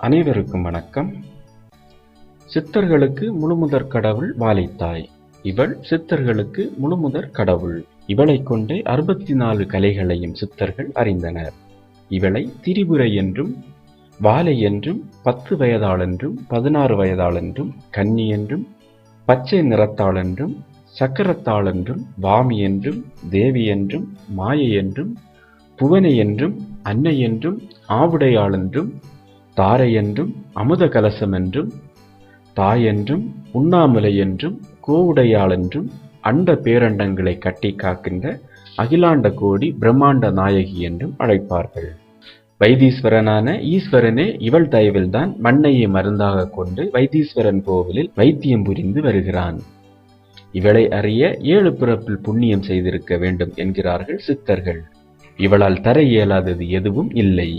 அனைவருக்கும் வணக்கம். சித்தர்களுக்கு முழுமுதற் கடவுள் வாலைத்தாய். இவள் சித்தர்களுக்கு முழுமுதற் கடவுள். இவளைக் கொண்டே அறுபத்தி நாலு கலைகளையும் சித்தர்கள் அறிந்தனர். இவளை திரிபுரை என்றும் வாலை என்றும் பத்து வயதாளென்றும் பதினாறு வயதாளென்றும் கன்னி என்றும் பச்சை நிறத்தாளென்றும் சக்கரத்தாளென்றும் என்றும் வாமி என்றும் தேவி என்றும் மாயை என்றும் புவனை என்றும் அன்னை என்றும் ஆவுடையாளென்றும் தாரை என்றும் அமுத கலசம் என்றும் தாய் என்றும் உண்ணாமலை என்றும் கோவுடையாள் என்றும் அண்ட பேரண்டங்களை கட்டி காக்கின்ற அகிலாண்ட கோடி பிரம்மாண்ட நாயகி என்றும் அழைப்பார்கள். வைத்தீஸ்வரனான ஈஸ்வரனே இவள் தயவில்தான் மண்ணையை மருந்தாக கொண்டு வைத்தீஸ்வரன் கோவிலில் வைத்தியம் புரிந்து வருகிறான். இவளை அறிய ஏழு பிறப்பில் புண்ணியம் செய்திருக்க வேண்டும் என்கிறார்கள் சித்தர்கள். இவளால் தர இயலாதது எதுவும் இல்லை.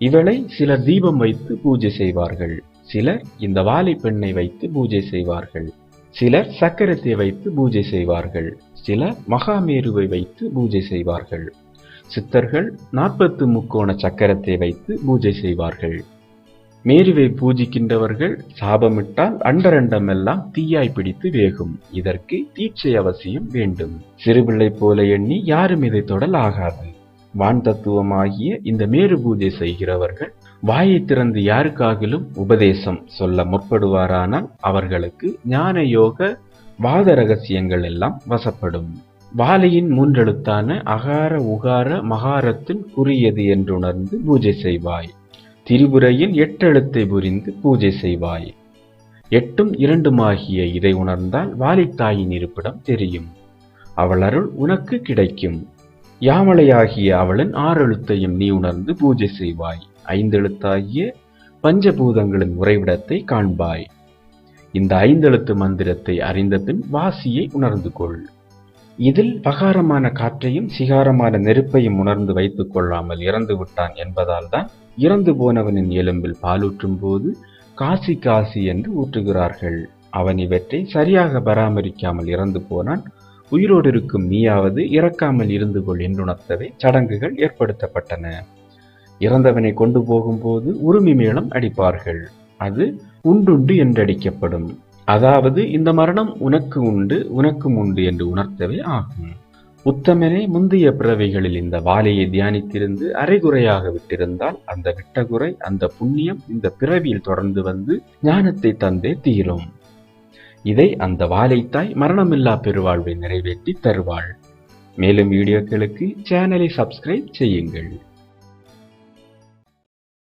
இவளை சிலர் தீபம் வைத்து பூஜை செய்வார்கள். சிலர் இந்த வாலை பெண்ணை வைத்து பூஜை செய்வார்கள். சிலர் சக்கரத்தை வைத்து பூஜை செய்வார்கள். சிலர் மகாமேருவை வைத்து பூஜை செய்வார்கள். சித்தர்கள் நாற்பத்து முக்கோண சக்கரத்தை வைத்து பூஜை செய்வார்கள். மேருவை பூஜிக்கின்றவர்கள் சாபமிட்டால் அண்டரண்டமெல்லாம் தீயாய் பிடித்து வேகும். இதற்கு தீட்சை அவசியம் வேண்டும். சிறுபிள்ளை போல எண்ணி யாரும் இதை தொடல் ஆகாது வான் தத்துவமாகிய இந்த மேரு பூஜை செய்கிறவர்கள் வாயை திறந்து யாருக்காகிலும் உபதேசம் சொல்ல முற்படுவாரானால் அவர்களுக்கு ஞான யோக வாத ரகசியங்கள் எல்லாம் வசப்படும். வாலியின் மூன்றெழுத்தான அகார உகார மகாரத்தின் குறியது என்றுணர்ந்து பூஜை செய்வாய். திரிபுரையின் எட்டெழுத்தை புரிந்து பூஜை செய்வாய். எட்டும் இரண்டுமாகிய இதை உணர்ந்தால் வாலித்தாயின் இருப்பிடம் தெரியும். அவள் அருள் உனக்கு கிடைக்கும். யாமலையாகிய அவளின் ஆறெழுத்தையும் நீ உணர்ந்து பூஜை செய்வாய். ஐந்தெழுத்தாகிய பஞ்சபூதங்களின் உறைவிடத்தை காண்பாய். இந்த ஐந்தெழுத்து மந்திரத்தை அறிந்தபின் வாசியை உணர்ந்து கொள். இதில் பகாரமான காற்றையும் சிகாரமான நெருப்பையும் உணர்ந்து வைத்துக் கொள்ளாமல் இறந்து விட்டான் என்பதால் தான் இறந்து போனவனின் எலும்பில் பாலூற்றும் போது காசி காசி என்று ஊற்றுகிறார்கள். அவன் இவற்றை சரியாக பராமரிக்காமல் இறந்து போனான். உயிரோடு இருக்கும் நீயாவது இறக்காமல் இருந்து கொள் என்றுணர்த்தவே சடங்குகள் ஏற்படுத்தப்பட்டன. இறந்தவனை கொண்டு போகும்போது உருமி மேளம் அடிப்பார்கள். அது உண்டுண்டு என்றடிக்கப்படும். அதாவது இந்த மரணம் உனக்கு உண்டு உனக்கும் உண்டு என்று உணர்த்தவே ஆகும். உத்தமனே முந்தைய பிறவைகளில் இந்த வாலையை தியானித்திருந்து அரைகுறையாக விட்டிருந்தால் அந்த விட்டகுறை அந்த புண்ணியம் இந்த பிறவியில் தொடர்ந்து வந்து ஞானத்தை தந்தே தீரும். இதை அந்த வாலைத்தாய் மரணமில்லா பெருவாழ்வை நிறைவேற்றி தருவாள். மேலும் வீடியோக்களுக்கு சேனலை சப்ஸ்கிரைப் செய்யுங்கள்.